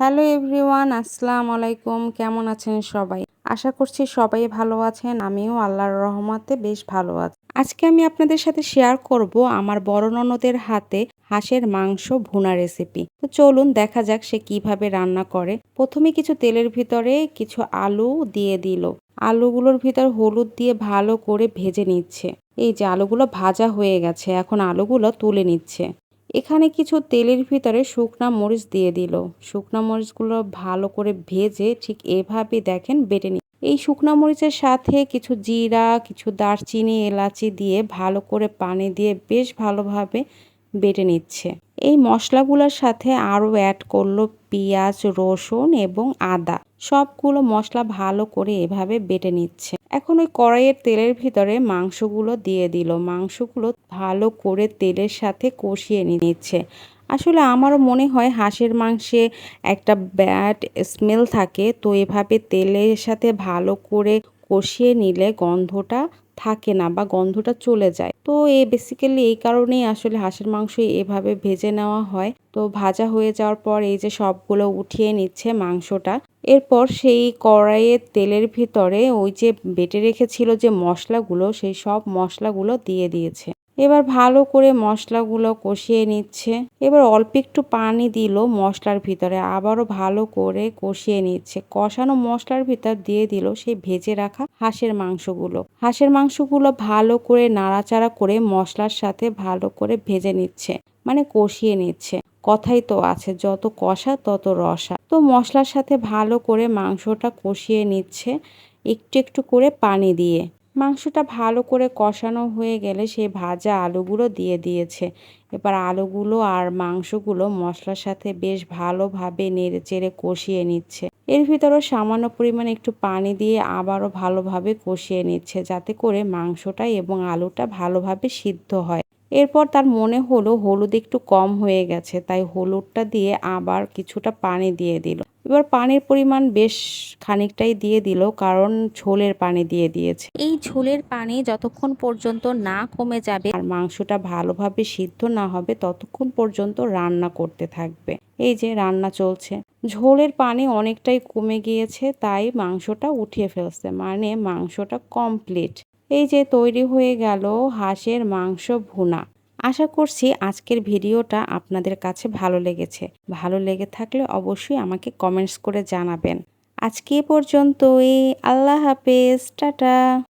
Hello everyone, আসসালামু আলাইকুম। কেমন আছেন সবাই? আশা করছি সবাই ভালো আছেন। আমিও আল্লাহর রহমতে বেশ ভালো আছি। আজকে আমি আপনাদের সাথে শেয়ার করব আমার বড় ননদের হাতে হাঁসের মাংস ভুনা রেসিপি তো চলুন দেখা যাক সে কীভাবে রান্না করে। প্রথমে কিছু তেলের ভিতরে কিছু আলু দিয়ে দিল। আলুগুলোর ভিতর হলুদ দিয়ে ভালো করে ভেজে নিচ্ছে। এই যে আলুগুলো ভাজা হয়ে গেছে, এখন আলুগুলো তুলে নিচ্ছে। এখানে কিছু তেলের ভিতরে শুকনা মরিচ দিয়ে দিল। শুকনা মরিচগুলো ভালো করে ভেজে ঠিক এভাবে দেখেন বেটে নি এই শুকনা মরিচের সাথে কিছু জিরা, কিছু দারচিনি, এলাচি দিয়ে ভালো করে পানি দিয়ে বেশ ভালোভাবে বেটে নিচ্ছে। এই মশলাগুলোর সাথে আরও অ্যাড করল পেঁয়াজ, রসুন এবং আদা। সবগুলো মশলা ভালো করে এভাবে বেটে নিচ্ছে। এখন ওই কড়াইয়ের তেলের ভিতরে মাংসগুলো দিয়ে দিল। মাংসগুলো ভালো করে তেলের সাথে কষিয়ে নিচ্ছে। আসলে আমারও মনে হয় হাঁসের মাংসে একটা ব্যাড স্মেল থাকে, তো এভাবে তেলের সাথে ভালো করে কষিয়ে নিলে গন্ধটা থাকে না বা গন্ধটা চলে যায়। তো এ বেসিক্যালি এই কারণেই আসলে হাঁসের মাংস এভাবে ভেজে নেওয়া হয়। তো ভাজা হয়ে যাওয়ার পর এই যে সবগুলো উঠিয়ে নিচ্ছে মাংসটা। এরপর সেই কড়াইয়ের তেলের ভিতরে ওই যে বেটে রেখেছিল যে মশলাগুলো, সেই সব মশলাগুলো দিয়ে দিয়েছে। এবার ভালো করে মশলাগুলো কষিয়ে নিচ্ছে। এবার অল্প একটু পানি দিল মশলার ভিতরে, আবারও ভালো করে কষিয়ে নিচ্ছে। কষানো মশলার ভিতর দিয়ে দিল সেই ভেজে রাখা হাঁসের মাংসগুলো। হাঁসের মাংসগুলো ভালো করে নাড়াচাড়া করে মশলার সাথে ভালো করে ভেজে নিচ্ছে মানে কষিয়ে নিচ্ছে। কথাই তো আছে, যত কষা তত রসা। তো মশলার সাথে ভালো করে মাংসটা কষিয়ে নিচ্ছে, একটু একটু করে পানি দিয়ে। মাংসটা ভালো করে কষানো হয়ে গেলে সেই ভাজা আলুগুলো দিয়ে দিয়েছে। এবার আলুগুলো আর মাংসগুলো মশলার সাথে বেশ ভালোভাবে নেড়ে চেড়ে কষিয়ে নিচ্ছে। এর ভিতরেও সামান্য পরিমাণে একটু পানি দিয়ে আবারও ভালোভাবে কষিয়ে নিচ্ছে যাতে করে মাংসটা এবং আলুটা ভালোভাবে সিদ্ধ হয়। এরপর তার মনে হলো হলুদ একটু কম হয়ে গেছে, তাই হলুদটা দিয়ে আবার কিছুটা পানি দিয়ে দিল। এবার পানির পরিমাণ বেশ খানিকটাই দিয়ে দিল কারণ ঝোলের পানি দিয়ে দিয়েছে। এই ঝোলের পানি যতক্ষণ পর্যন্ত না কমে যাবে আর মাংসটা ভালোভাবে সিদ্ধ না হবে ততক্ষণ পর্যন্ত রান্না করতে থাকবে। এই যে রান্না চলছে। ঝোলের পানি অনেকটাই কমে গিয়েছে তাই মাংসটা উঠিয়ে ফেলছে মানে মাংসটা কমপ্লিট এই যে তৈরি হয়ে গেল হাঁসের মাংস ভুনা। আশা করছি আজকের ভিডিওটা আপনাদের কাছে ভালো লেগেছে। ভালো লেগে থাকলে অবশ্যই আমাকে কমেন্টস করে জানাবেন। আজকে পর্যন্তই। আল্লাহ হাফেজ। টাটা।